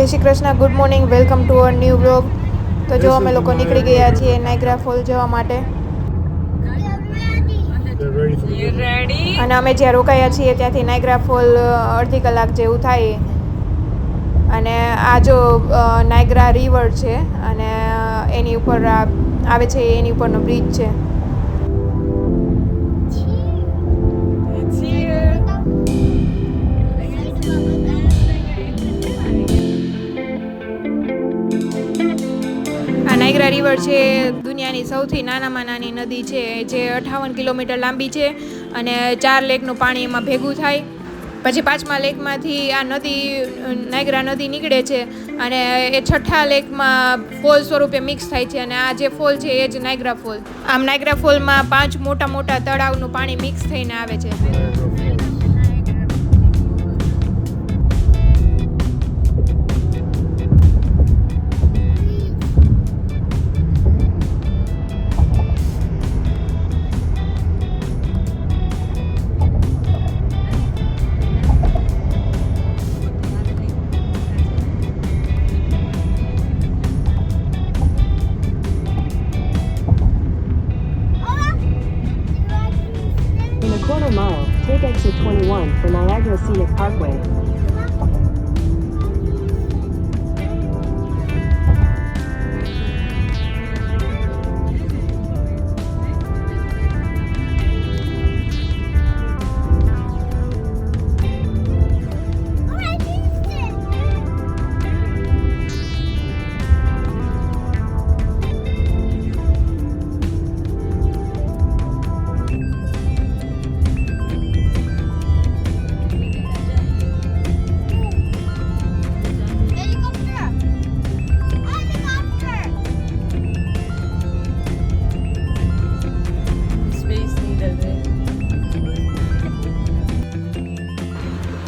જય Shri Krishna good morning welcome to our new blog તો જો અમે લોકો નીકળી ગયા છીએ નાઇગ્રા ફોલ જવા માટે? અને અમે જ્યાં રોકાયા છીએ ત્યાંથી નાઇગ્રા ફોલ અડધી કલાક જેવું થાય. અને આ જો નાયગ્રા નાઇગ્રા રિવર છે અને એની ઉપર આવે છે એની ઉપરનો બ્રિજ છે. આ રિવર છે, દુનિયાની સૌથી નાનામાં નાની નદી છે, જે અઠાવન કિલોમીટર લાંબી છે અને ચાર લેકનું પાણી એમાં ભેગું થાય. પછી પાંચમા લેકમાંથી આ નદી, નાયગ્રા નદી નીકળે છે અને એ છઠ્ઠા લેકમાં ફોલ સ્વરૂપે મિક્સ થાય છે અને આ જે ફોલ છે એ જ નાયગ્રા ફોલ. આમ નાયગ્રા ફોલમાં પાંચ મોટા મોટા તળાવનું પાણી મિક્સ થઈને આવે છે. Quarter mile, take exit 21 for Niagara Scenic Parkway.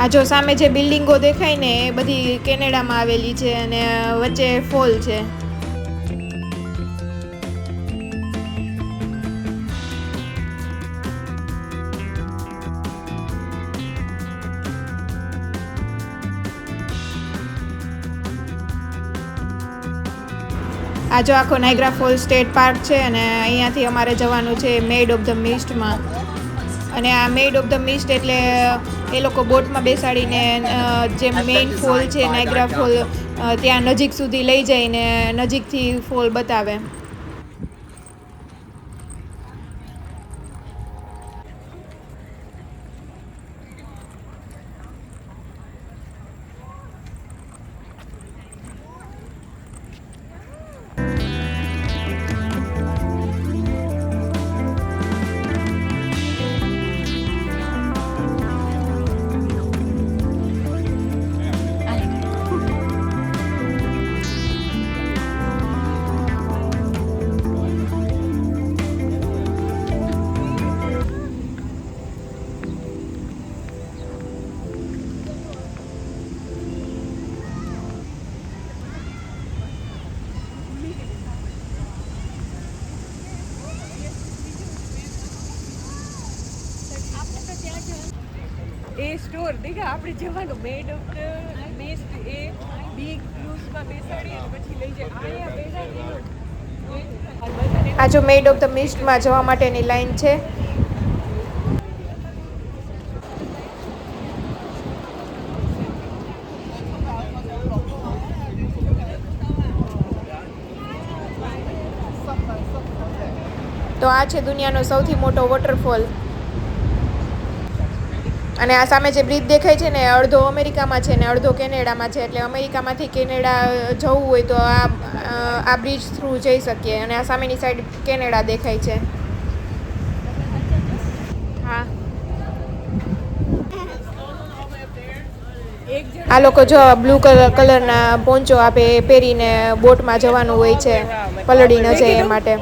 આ જો સામે જે બિલ્ડિંગો દેખાય ને, એ બધી કેનેડામાં આવેલી છે અને વચ્ચે ફોલ છે. આ જો આખો નાઇગ્રા ફોલ સ્ટેટ પાર્ક છે અને અહીંયાથી અમારે જવાનું છે મેડ ઓફ ધ મિસ્ટમાં અને આ મેડ ઓફ ધ મિસ્ટ એટલે એ લોકો બોટમાં બેસાડીને જે મેઇન ફોલ છે નાયગ્રા ફોલ ત્યાં નજીક સુધી લઈ જઈને નજીકથી ફોલ બતાવે. સ્ટોર દેખા આપણે જવાનું Maid of the Mist a big ક્રૂઝમાં બેસાડી અને પછી લઈ જાય. અહીંયા બેસાડી આ જો મેડ ઓફ ધ મિસ્ટમાં જવા માટેની લાઈન છે. તો આ છે દુનિયાનો સૌથી મોટો વોટરફોલ અને આ સામે જે બ્રિજ દેખાય છે ને અડધો અમેરિકામાં છે ને, અડધો કેનેડામાં છે. એટલે અમેરિકામાંથી કેનેડા જવું હોય તો આ આ બ્રિજ થ્રુ જઈ શકીએ. અને આ સામેની સાઈડ કેનેડા દેખાય છે. હા. આ લોકો જો બ્લુ કલર કલરના પોંચો આપે પહેરીને બોટમાં જવાનું હોય છે પલળી ન જાય એ માટે.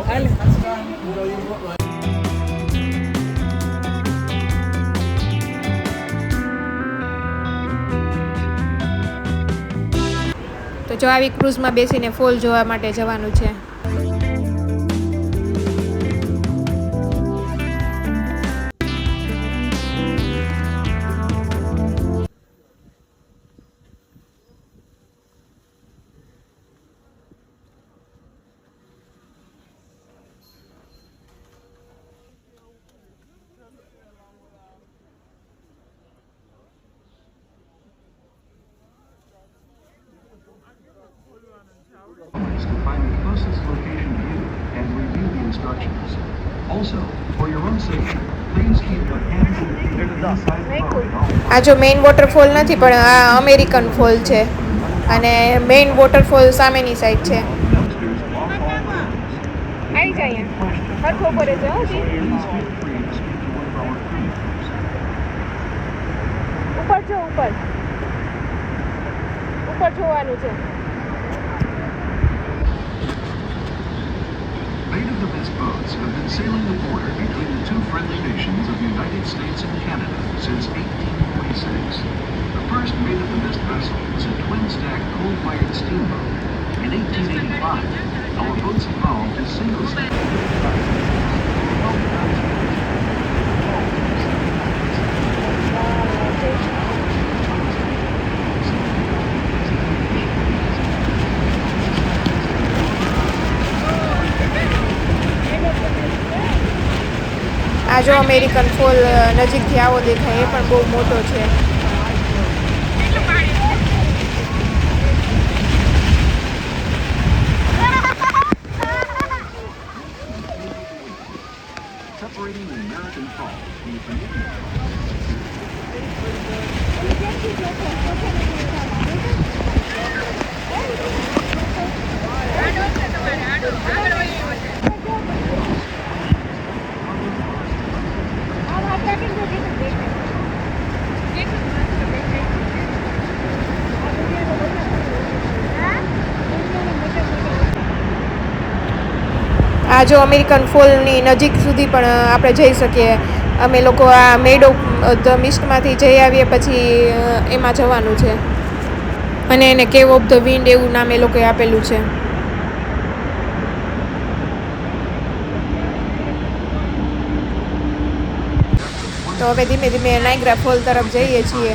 જો આવી ક્રૂઝમાં બેસીને ફોલ જોવા માટે જવાનું છે. Instructions. Also, for your own safety, please keep your hands and feet inside the boat. આ જો મેઇન વોટરફોલ નથી પણ આ અમેરિકન ફોલ છે અને મેઇન વોટરફોલ સામેની સાઈડ છે. આવી જાય હરખો પડે છે. ઉપર જો ઉપર ઉપર જોવાનું છે Maid of the Mist boats have been sailing the border between the two friendly nations of the United States and Canada since 1846. The first Maid of the Mist vessel was a twin-stack coal-fired steamboat. In 1885, our boats evolved to single-stack. આ જો American fall નજીકથી આવો દેખાય એ પણ બહુ મોટો છે. આ જો અમેરિકન ફોલની નજીક સુધી પણ આપણે જઈ શકીએ. અમે લોકો આ મેડ ઓફ ધ મિસ્ટમાંથી જઈ આવીએ પછી એમાં જવાનું છે. અને એને કેવ ઓફ ધ વિન્ડ એવું નામ એ લોકોએ આપેલું છે. તો હવે ધીમે ધીમે નાઇગ્રા ફોલ તરફ જઈએ છીએ.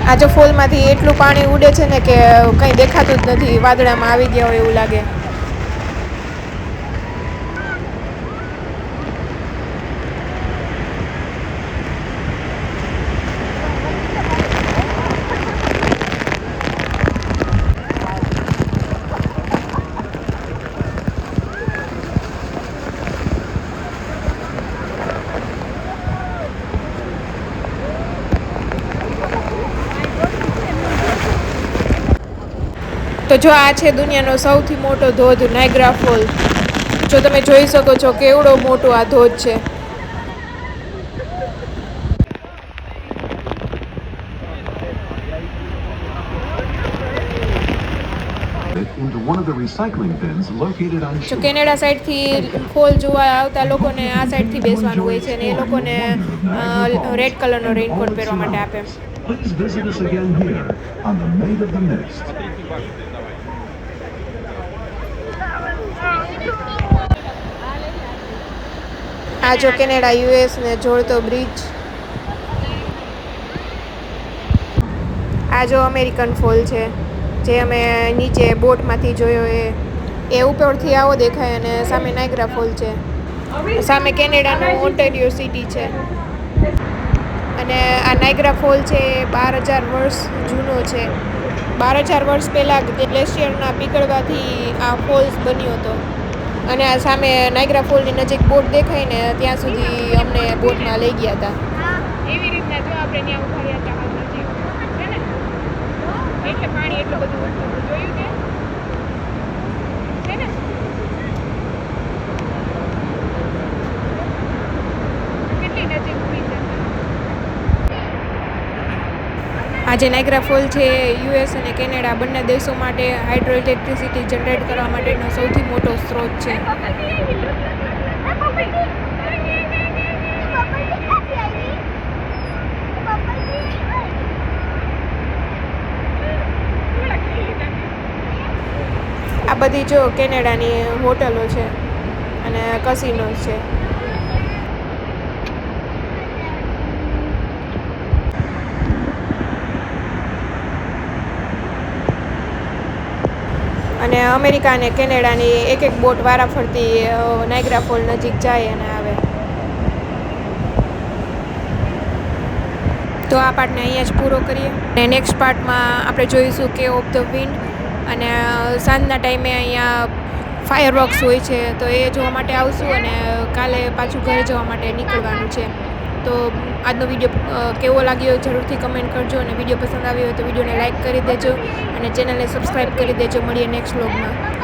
આ જો ફોલમાંથી એટલું પાણી ઉડે છે ને કે કંઈ દેખાતું જ નથી, વાદળામાં આવી ગયા હોય એવું લાગે. તો જો આ છે દુનિયાનો સૌથી મોટો ધોધ નાયગ્રા ફોલ જો તમે જોઈ શકો છો કેવડો મોટો આ ધોધ છે. જો કેનેડા સાઈડથી ફોલ જોવા આવતા લોકોને આ સાઈડથી બેસવાનું હોય છે અને એ લોકોને રેડ કલરનો રેઇનકોટ પહેરવા માટે આપે. આ જો કેનેડા, યુએસ ને જોડતો બ્રિજ. આ જો અમેરિકન ફોલ છે, જે અમે નીચે બોટમાંથી જોયો એ. એ ઉપરથી આવો દેખાય અને સામે નાયગ્રા ફોલ છે. સામે કેનેડાનું ઓન્ટેરિયો સિટી છે. અને આ નાયગ્રા ફોલ છે એ બાર હજાર વર્ષ જૂનો છે. બાર હજાર વર્ષ પહેલાં ગ્લેશિયરના પીગળવાથી આ ફોલ્સ બન્યો હતો. અને આ સામે નાયગ્રા ફોલની નજીક બોટ દેખાય ને ત્યાં સુધી અમને બોટમાં લઈ ગયા હતા. એવી રીતના જો આપણે ત્યાં ઊભા રહ્યા હતા હાલ નજીક છે ને એટલે પાણી એટલું બધું જોયું તે? છે ને? આ જે નાયગ્રા ફોલ છે યુએસ અને કેનેડા બંને દેશો માટે હાઇડ્રો ઇલેક્ટ્રિસિટી જનરેટ કરવા માટેનો સૌથી મોટો સ્ત્રોત છે. આ બધી જો કેનેડાની હોટલો છે અને કસિનોઝ છે. અને અમેરિકા અને કેનેડાની એક એક બોટ વારાફરતી નાયગ્રા ફોલ નજીક જાય અને આવે. તો આ પાર્ટને અહીંયા જ પૂરો કરીએ. અને નેક્સ્ટ પાર્ટમાં આપણે જોઈશું કે ઓફ ધ વિન્ડ અને સાંજના ટાઈમે અહીંયા ફાયર વર્ક્સ હોય છે. તો એ જોવા માટે આવશું અને કાલે પાછું ઘરે જવા માટે નીકળવાનું છે. તો આજનો વીડિયો કેવો લાગ્યો જરૂરથી કમેન્ટ કરજો અને વીડિયો પસંદ આવ્યો હોય તો વિડીયોને લાઇક કરી દેજો અને ચેનલને સબસ્ક્રાઈબ કરી દેજો. મળીએ નેક્સ્ટ વ્લોગમાં